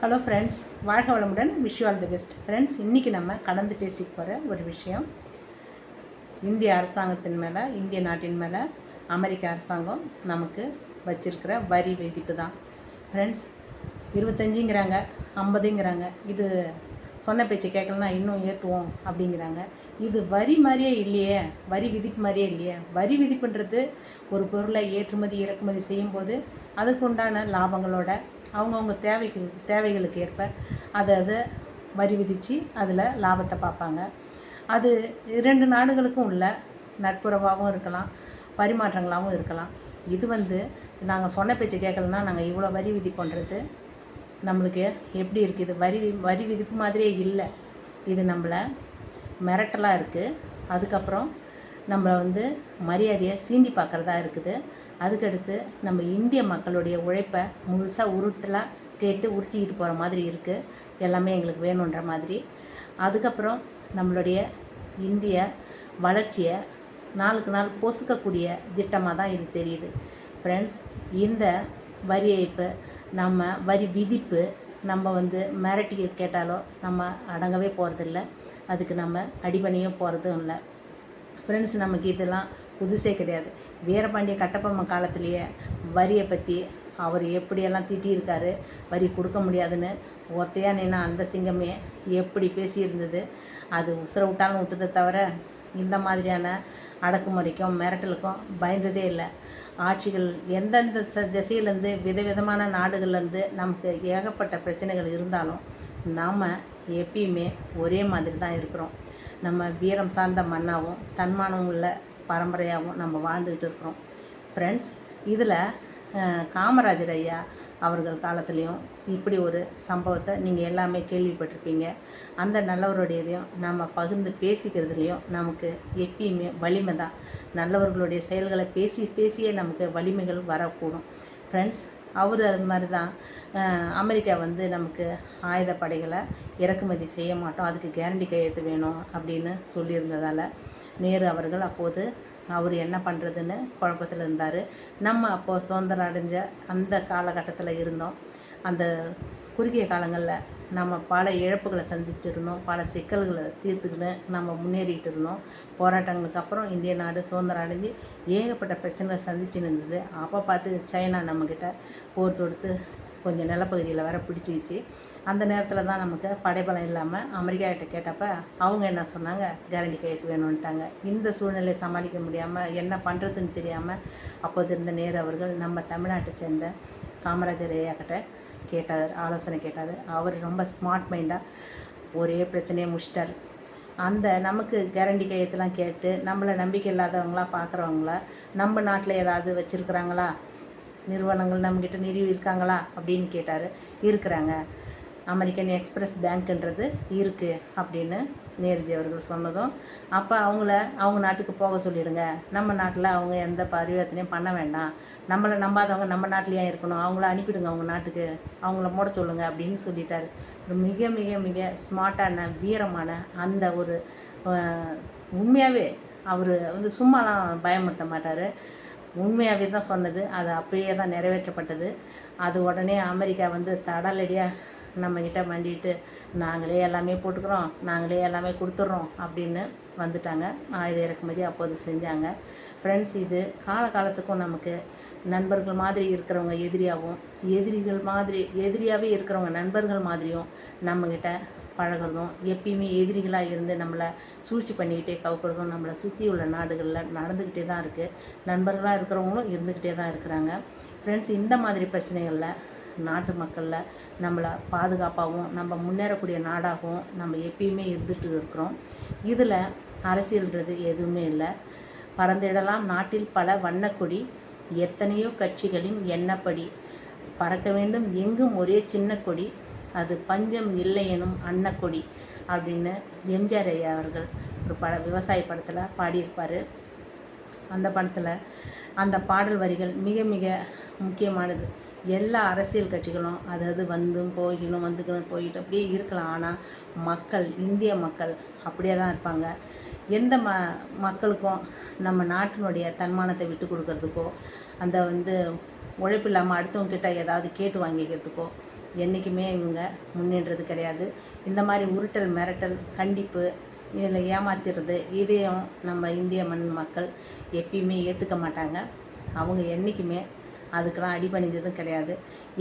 Hello friends வாழ்க வளமுடன் wish all the best friends இன்றைக்கி நம்ம கலந்து பேசிக்க போகிற ஒரு விஷயம். இந்திய அரசாங்கத்தின் மேலே இந்திய நாட்டின் மேலே அமெரிக்க அரசாங்கம் நமக்கு வச்சிருக்கிற வரி விதிப்பு தான். ஃப்ரெண்ட்ஸ் இருபத்தஞ்சிங்கிறாங்க ஐம்பதுங்கிறாங்க. இது சொன்ன பேச்சை கேட்கலன்னா இன்னும் ஏற்றுவோம் அப்படிங்கிறாங்க. இது வரி மாதிரியே இல்லையே வரி விதிப்பு மாதிரியே இல்லையே. வரி விதிப்புன்றது ஒரு பொருளை ஏற்றுமதி இறக்குமதி செய்யும்போது அதுக்கு உண்டான லாபங்களோட அவங்கவுங்க தேவைக்கு தேவைகளுக்கு ஏற்ப அதை அதை வரி விதித்து அதில் லாபத்தை பார்ப்பாங்க. அது இரண்டு நாடுகளுக்கும் உள்ள நட்புறவாகவும் இருக்கலாம் பரிமாற்றங்களாகவும் இருக்கலாம். இது வந்து நாங்கள் சொன்ன பேச்சு கேட்கலன்னா நாங்கள் இவ்வளோ வரி விதிப்புன்றது நம்மளுக்கு எப்படி இருக்குது வரி வி- வரி விதிப்பு மாதிரியே இல்லை. இது நம்மளை மிரட்டலாக இருக்குது அதுக்கப்புறம் நம்மளை வந்து மரியாதையை சீண்டி பார்க்குறதா இருக்குது. அதுக்கடுத்து நம்ம இந்திய மக்களுடைய உழைப்பை முழுசாக உருட்டலாக கேட்டு உருட்டிக்கிட்டு போகிற மாதிரி இருக்குது எல்லாமே எங்களுக்கு வேணுன்ற மாதிரி. அதுக்கப்புறம் நம்மளுடைய இந்திய வளர்ச்சியை நாளுக்கு நாள் பொசுக்கக்கூடிய திட்டமாக தான் இது தெரியுது. ஃப்ரெண்ட்ஸ் இந்த வரி ஏய்ப்பு நம்ம வரி விதிப்பு நம்ம வந்து மிரட்டி கேட்டாலோ நம்ம அடங்கவே போகிறதில்ல அதுக்கு நம்ம அடிபணியும் போகிறதும் இல்லை. ஃப்ரெண்ட்ஸ் நமக்கு இதெல்லாம் புதுசே கிடையாது. வீரபாண்டிய கட்டபொம்மன் காலத்திலேயே வரியை பற்றி அவர் எப்படியெல்லாம் திட்டியிருக்காரு வரி கொடுக்க முடியாதுன்னு ஒத்தையாக நின்னா அந்த சிங்கமே எப்படி பேசியிருந்தது அது உசுர விட்டாலும் விட்டதை தவிர இந்த மாதிரியான அடக்குமுறைக்கும் மிரட்டலுக்கும் பயந்ததே இல்லை. ஆட்சிகள் எந்தெந்த ச திசையிலேருந்து விதவிதமான நாடுகள்லேருந்து நமக்கு ஏகப்பட்ட பிரச்சனைகள் இருந்தாலும் நாம் எப்பயுமே ஒரே மாதிரி தான் இருக்கிறோம். நம்ம வீரம் சார்ந்த மண்ணாகவும் தன்மானம் உள்ள பரம்பரையாகவும் நம்ம வாழ்ந்துக்கிட்டு இருக்கிறோம். ஃப்ரெண்ட்ஸ் இதில் காமராஜர் ஐயா அவர்கள் காலத்துலேயும் இப்படி ஒரு சம்பவத்தை நீங்கள் எல்லாமே கேள்விப்பட்டிருப்பீங்க. அந்த நல்லவருடையதையும் நம்ம பகிர்ந்து பேசிக்கிறதுலையும் நமக்கு எப்பயுமே வலிமை தான். நல்லவர்களுடைய செயல்களை பேசி பேசியே நமக்கு வலிமைகள் வரக்கூடும். ஃப்ரெண்ட்ஸ் அவர் அது மாதிரி தான். அமெரிக்கா வந்து நமக்கு ஆயுதப்படைகளை இறக்குமதி செய்ய மாட்டோம். அதுக்கு கேரண்டி கையெழுத்து வேணும் அப்படின்னு சொல்லியிருந்ததால் நேரு அவர்கள் அப்போது அவர் என்ன பண்ணுறதுன்னு குழப்பத்தில் இருந்தார். நம்ம அப்போது சுதந்திரம் அடைஞ்ச அந்த காலகட்டத்தில் இருந்தோம். அந்த குறுகிய காலங்களில் நம்ம பல இழப்புகளை சந்திச்சிருந்தோம். பல சிக்கல்களை தீர்த்துக்கின்னு நம்ம முன்னேறிட்டு இருந்தோம். போராட்டங்களுக்கு அப்புறம் இந்திய நாடு சுதந்திரம் அடைஞ்சு ஏகப்பட்ட பிரச்சனைகளை சந்திச்சுன்னு இருந்தது. அப்போ பார்த்து சைனா நம்மக்கிட்ட போர் தொடுத்து கொஞ்சம் நிலப்பகுதியில் வர பிடிச்சிக்கிச்சு. அந்த நேரத்தில் தான் நமக்கு படைபலம் இல்லாமல் அமெரிக்கா கிட்ட கேட்டப்ப அவங்க என்ன சொன்னாங்க? கேரண்டி கையெழுத்து வேணும்ட்டாங்க இந்த சூழ்நிலையை சமாளிக்க முடியாமல் என்ன பண்ணுறதுன்னு தெரியாமல் அப்போது இருந்த நேரு அவர்கள் நம்ம தமிழ்நாட்டை சேர்ந்த காமராஜர் ஐயாக்கிட்ட கேட்டார் ஆலோசனை கேட்டார். அவர் ரொம்ப ஸ்மார்ட் மைண்டாக ஒரே பிரச்சனையை முடிச்சிட்டார். அந்த நமக்கு கேரண்டி கையெழுத்துலாம் கேட்டு நம்மளை நம்பிக்கை இல்லாதவங்களா பார்க்குறவங்கள நம்ம நாட்டில் ஏதாவது வச்சுருக்குறாங்களா? நிறுவனங்கள் நம்மக்கிட்ட நிறுவி இருக்காங்களா அப்படின்னு கேட்டார். இருக்கிறாங்க. அமெரிக்கன் எக்ஸ்பிரஸ் பேங்க்ன்றது இருக்குது அப்படின்னு நேருஜி அவர்கள் சொன்னதும் அப்போ அவங்கள அவங்க நாட்டுக்கு போக சொல்லிடுங்க. நம்ம நாட்டில் அவங்க எந்த பரிவர்த்தனையும் பண்ண வேண்டாம். நம்மளை நம்பாதவங்க நம்ம நாட்டிலேயே இருக்கணும். அவங்கள அனுப்பிடுங்க அவங்க நாட்டுக்கு. அவங்கள மூட சொல்லுங்க அப்படின்னு சொல்லிட்டாரு. மிக மிக மிக ஸ்மார்ட்டான வீரமான அந்த ஒரு உண்மையாகவே அவர் வந்து சும்மாலாம் பயமுறுத்த மாட்டார். உண்மையாகவே தான் சொன்னது. அது அப்படியே தான் நிறைவேற்றப்பட்டது. அது உடனே அமெரிக்கா வந்து தடலடியாக நம்மக்கிட்ட மண்டிட்டு நாங்களே எல்லாமே போட்டுக்கிறோம் நாங்களே எல்லாமே கொடுத்துட்றோம் அப்படின்னு வந்துட்டாங்க. ஆயுத இறக்குமதி அப்போது செஞ்சாங்க. ஃப்ரெண்ட்ஸ் இது காலகாலத்துக்கும் நமக்கு நண்பர்கள் மாதிரி இருக்கிறவங்க எதிரியாகவும் எதிரிகள் மாதிரி எதிரியாகவே இருக்கிறவங்க நண்பர்கள் மாதிரியும் நம்மக்கிட்ட பழகுறதும் எப்பயுமே எதிரிகளாக இருந்து நம்மளை சூழ்ச்சி பண்ணிக்கிட்டே கவுக்கிறதும் நம்மளை சுற்றி உள்ள நாடுகளில் நடந்துக்கிட்டே தான் இருக்குது நண்பர்களாக இருக்கிறவங்களும் இருந்துக்கிட்டே தான் இருக்கிறாங்க. ஃப்ரெண்ட்ஸ் இந்த மாதிரி பிரச்சனைகளில் நாட்டு மக்களில் நம்மளை பாதுகாப்பாகவும் நம்ம முன்னேறக்கூடிய நாடாகவும் நம்ம எப்பயுமே இருந்துட்டு இருக்கிறோம். இதில் அரசியல்ன்றது எதுவுமே இல்லை. பறந்திடலாம் நாட்டில் பல வண்ணக்கொடி எத்தனையோ கட்சிகளின் எண்ணப்படி பறக்க வேண்டும். எங்கும் ஒரே சின்ன கொடி அது பஞ்சம் இல்லையெனும் அன்னக்கொடி அப்படின்னு எம்ஜிஆர் ஐயா அவர்கள் ஒரு பட விவசாய படத்தில் பாடியிருப்பார். அந்த படத்தில் அந்த பாடல் வரிகள் மிக மிக முக்கியமானது. எல்லா அரசியல் கட்சிகளும் அதாவது வந்தும் போகணும் வந்துக்கணும் போயிட்டு அப்படியே இருக்கலாம். ஆனால் மக்கள் இந்திய மக்கள் அப்படியே தான் இருப்பாங்க. எந்த ம மக்களுக்கும் நம்ம நாட்டினுடைய தன்மானத்தை விட்டு கொடுக்கறதுக்கோ அந்த வந்து உழைப்பு இல்லாமல் அடுத்தவங்க கிட்ட ஏதாவது கேட்டு வாங்கிக்கிறதுக்கோ என்றைக்குமே இவங்க முன்னேறது கிடையாது. இந்த மாதிரி உருட்டல் மிரட்டல் கண்டிப்பு இதில் ஏமாத்திடுறது இதையும் நம்ம இந்திய மண் மக்கள் எப்பயுமே ஏற்றுக்க மாட்டாங்க. அவங்க என்றைக்குமே அதுக்கெல்லாம் அடிபணிஞ்சதும் கிடையாது.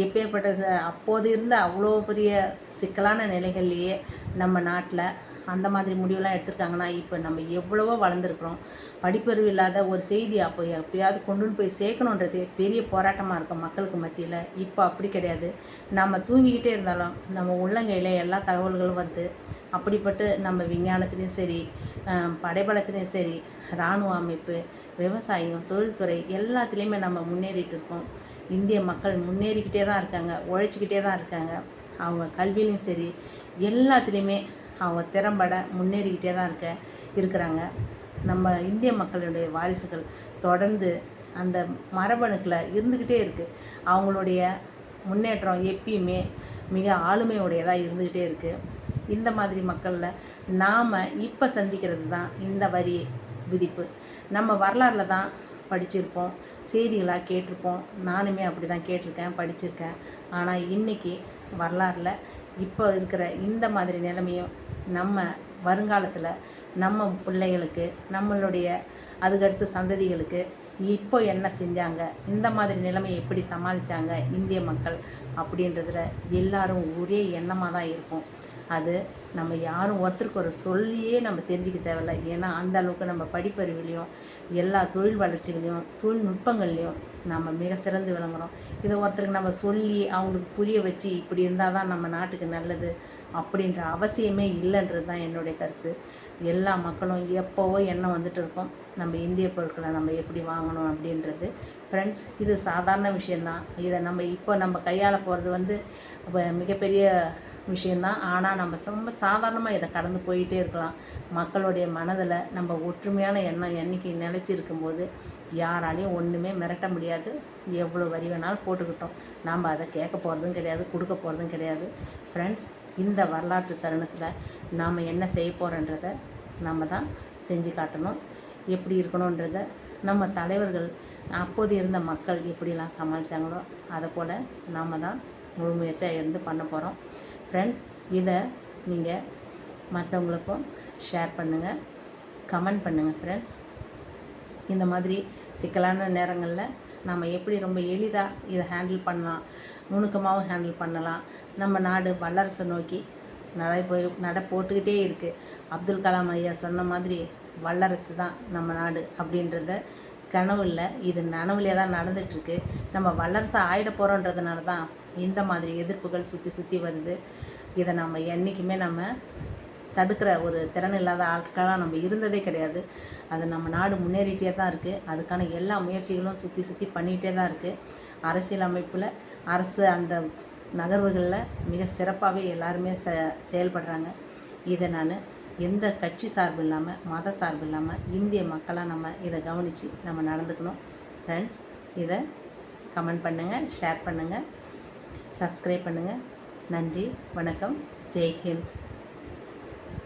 எப்பேற்பட்ட ச அப்போது இருந்த அவ்வளோ பெரிய சிக்கலான நிலைகள்லேயே நம்ம நாட்டில் அந்த மாதிரி முடிவுலாம் எடுத்துருக்காங்கன்னா இப்போ நம்ம எவ்வளவோ வளர்ந்துருக்குறோம். படிப்பறிவு இல்லாத ஒரு செய்தி அப்போ எப்பயாவது கொண்டு போய் சேர்க்கணுன்றது பெரிய போராட்டமாக இருக்கும் மக்களுக்கு மத்தியில். இப்போ அப்படி கிடையாது. நம்ம தூங்கிக்கிட்டே இருந்தாலும் நம்ம உள்ளங்கையில் எல்லா தகவல்களும் வருது அப்படிப்பட்டு நம்ம விஞ்ஞானத்துலேயும் சரி படைபலத்துலேயும் சரி இராணுவ அமைப்பு விவசாயம் தொழில்துறை எல்லாத்துலேயுமே நம்ம முன்னேறிட்டு இருக்கோம். இந்திய மக்கள் முன்னேறிக்கிட்டே தான் இருக்காங்க உழைச்சிக்கிட்டே தான் இருக்காங்க. அவங்க கல்வியிலையும் சரி எல்லாத்துலேயுமே அவங்க திறம்பட முன்னேறிக்கிட்டே தான் இருக்க இருக்கிறாங்க. நம்ம இந்திய மக்களுடைய வாரிசுகள் தொடர்ந்து அந்த மரபணுக்களை இருந்துக்கிட்டே இருக்குது அவங்களுடைய முன்னேற்றம் எப்பயுமே மிக ஆளுமையுடையதாக இருந்துக்கிட்டே இருக்குது இந்த மாதிரி மக்களில் நாம் இப்போ சந்திக்கிறது தான் இந்த வரி விதிப்பு. நம்ம வரலாறில் தான் படிச்சிருப்போம். செய்திகளாக கேட்டிருப்போம். நானுமே அப்படி தான் கேட்டிருக்கேன் படிச்சிருக்கேன். ஆனால் இன்றைக்கி வரலாறில் இப்போ இருக்கிற இந்த மாதிரி நிலைமையும் நம்ம வருங்காலத்தில் நம்ம பிள்ளைகளுக்கு நம்மளுடைய அதுக்கடுத்து சந்ததிகளுக்கு இப்போ என்ன செஞ்சாங்க? இந்த மாதிரி நிலைமையை எப்படி சமாளித்தாங்க இந்திய மக்கள் அப்படின்றதுல எல்லாரும் ஒரே எண்ணமாக தான் இருக்கும் அது நம்ம யாரும் ஒருத்தருக்கு ஒரு சொல்லியே நம்ம தெரிஞ்சுக்க தேவையில்ல. ஏன்னா அந்த அளவுக்கு நம்ம படிப்பறிவுலையும் எல்லா தொழில் வளர்ச்சிகளையும் தொழில்நுட்பங்கள்லையும் நம்ம மிக சிறந்து விளங்குகிறோம் இதை ஒருத்தருக்கு நம்ம சொல்லி அவங்களுக்கு புரிய வச்சு இப்படி இருந்தால் தான் நம்ம நாட்டுக்கு நல்லது அப்படின்ற அவசியமே இல்லைன்றது தான் என்னுடைய கருத்து. எல்லா மக்களும் எப்போவோ எண்ணம் வந்துட்டு இருக்கோம். நம்ம இந்திய பொருட்களை நம்ம எப்படி வாங்கணும் அப்படின்றது. ஃப்ரெண்ட்ஸ் இது சாதாரண விஷயந்தான் இதை நம்ம இப்போ நம்ம கையாள போகிறது வந்து மிகப்பெரிய விஷயந்தான் ஆனால் நம்ம ரொம்ப சாதாரணமாக இதை கடந்து போயிட்டே இருக்கலாம். மக்களுடைய மனதில் நம்ம ஒற்றுமையான எண்ணம் என்றைக்கு நிலச்சி போது யாராலையும் ஒன்றுமே மிரட்ட முடியாது. எவ்வளோ வரி வேணாலும் போட்டுக்கிட்டோம். நாம் அதை கேட்க போகிறதும் கிடையாது கொடுக்க போகிறதும் கிடையாது. ஃப்ரெண்ட்ஸ் இந்த வரலாற்று தருணத்தில் நாம் என்ன செய்ய போகிறோன்றதை நம்ம தான் செஞ்சு காட்டணும். எப்படி இருக்கணுன்றத நம்ம தலைவர்கள் அப்போது இருந்த மக்கள் எப்படிலாம் சமாளித்தாங்களோ அதை போல் நாம் தான் முழு முயற்சியாக இருந்து பண்ண போகிறோம் ஃப்ரெண்ட்ஸ் இதை நீங்கள் மற்றவங்களுக்கும் ஷேர் பண்ணுங்கள் கமெண்ட் பண்ணுங்கள் ஃப்ரெண்ட்ஸ் இந்த மாதிரி சிக்கலான நேரங்களில் நம்ம எப்படி ரொம்ப எளிதாக இதை ஹேண்டில் பண்ணலாம் நுணுக்கமாகவும் ஹேண்டில் பண்ணலாம். நம்ம நாடு வல்லரசை நோக்கி நடை போய் நட போட்டுக்கிட்டே இருக்குது அப்துல் கலாம் ஐயா சொன்ன மாதிரி வல்லரசு தான் நம்ம நாடு அப்படின்றத கனவு இல்லை. இது நனவுலே தான் நடந்துகிட்ருக்கு நம்ம வல்லரசு ஆகிட போகிறோன்றதுனால தான் இந்த மாதிரி எதிர்ப்புகள் சுற்றி சுற்றி வருது. இதை நம்ம என்றைக்குமே நம்ம தடுக்கிற ஒரு திறன் இல்லாத ஆட்களாக நம்ம இருந்ததே கிடையாது. அது நம்ம நாடு முன்னேறிட்டே தான் இருக்குது அதுக்கான எல்லா முயற்சிகளும் சுற்றி சுற்றி பண்ணிகிட்டே தான் இருக்குது அரசியல் அமைப்பில் அரசு அந்த நகர்வுகளில் மிக சிறப்பாகவே எல்லாருமே செ செயல்படுறாங்க. இதை நான் எந்த கட்சி சார்பு இல்லாமல் மத சார்பு இல்லாமல் இந்திய மக்களாக நம்ம இதை கவனித்து நம்ம நடந்துக்கணும். ஃப்ரெண்ட்ஸ் இதை கமெண்ட் பண்ணுங்கள் ஷேர் பண்ணுங்கள் சப்ஸ்கிரைப் பண்ணுங்கள் நன்றி வணக்கம். ஜெய் ஹிந்த்.